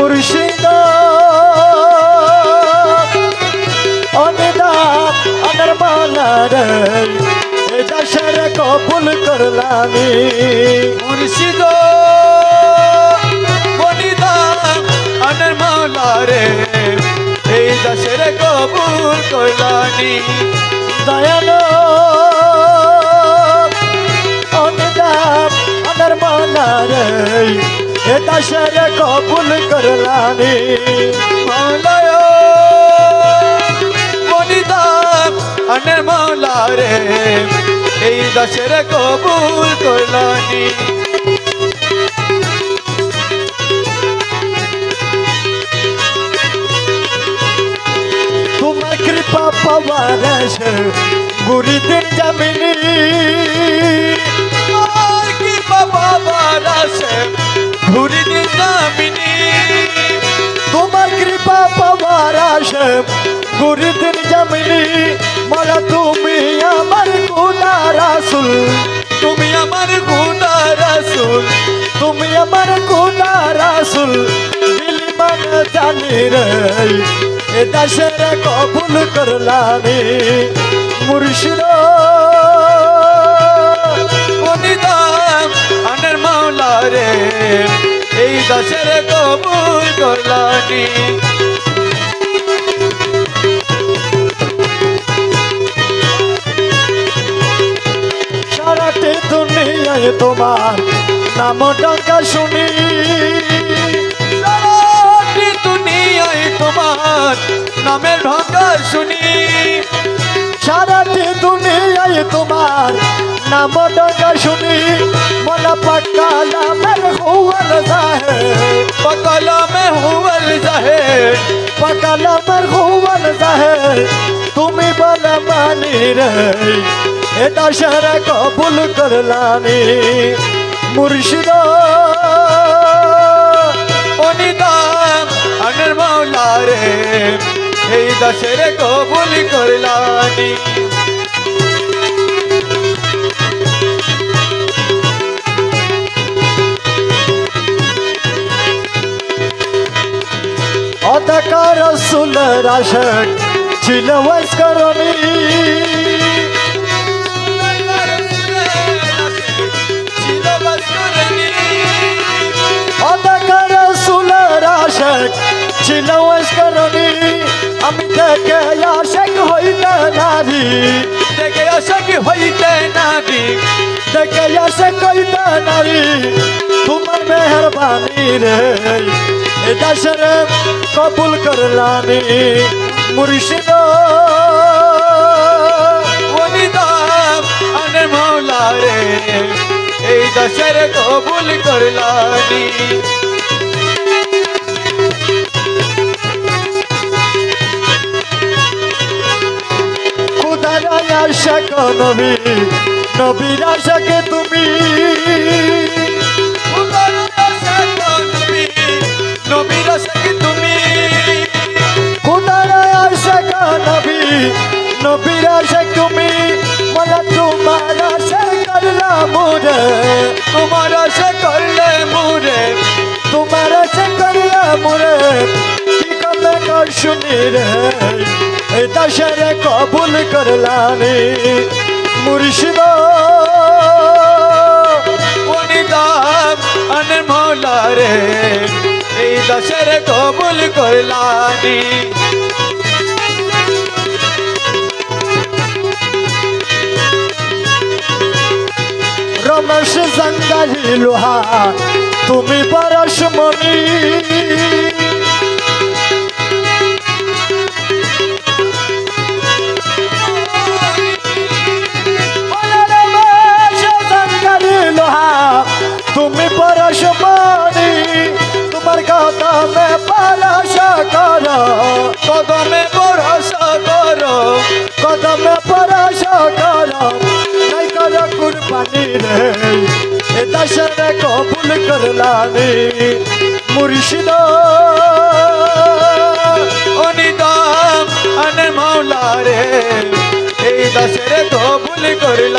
মুর্শিদ। অনিদান আনার মালার এ দাসের কবুল করলামি মুর্শিদ। বনিদাম আনের মাওলারে এই দাসের কবুল করলানি দয়ালো। অনিদান আনার মালার এ দাসের কবুল করলামি মাওলায় বনিদাম আনের মাওলারে, এই দাসের কবুল করলানি। তোমার কৃপা পাওয়ার গুরি দিন গুরি দিন জামিনী মরা তুমি আমার খুদা রাসুল। তুমি আমার খুদা রাসূল। তুমি আমার খুদা রাসুল। দিল মান জানি রে, এ দাসের কবুল করলামি। মুর্শিদ মাওলা রে, এই দাসের কবুল করলানি দুনিয়ায় তোমার নাম ডাকা শুনি। দুনিয়ায় তোমার নামের ঢাকা শুনি। সারাটি দুনিয়ায় তোমার নাম ডাকা শুনি। মনা পাক্কা নামের হুয়ার জাহে পকলা মে হুবল জাহে পাক্কা নামের হুয়ার জাহে। তুমি বল মানি রে। এ দাসের কবুল করলানি মুর্শিদ। আনের মাওলা রে, এই দাসের কবুল করলানি। অতকার রাশক ছিল ওয়াস্করণী ছিল ওয়াস্করণী আমি থেকে আশেক হইতে নারী। দেখে আশাক হইতে নারী। দেখে আশেক হইতে নারী। তোমার মেহরবানি রে এ দাসের কবুল করলানি মুর্শিদ। বনিদাম আনের মাওলা রে এই দাসের কবুল করলানি। আশাক নবী নবীর আশাকে তুমি। নবীর আশাক আশাক তুমি মলা তোমার আশা করলাম রে তোমার আশা করলে মুরে তোমার আশা করলাম রে কি কথা কর শুনি রে? এই দাসের কবুল করলানি মুর্শিদ বনিদাম আনের মাওলা রে। এই দাসের কবুল করলানি জঙ্গালি লোহা, তুমি পরশমণি তুমি পরশমণি তোমার কদমে পরশ কর, কদমে ভরসা করো, কদমে পরশ কর। নাই কর কুরবানি রে এ কবুল করলানি মুর্শিদ। অনিদাম আনের মাওলা রে এই দাসের কবুল করলা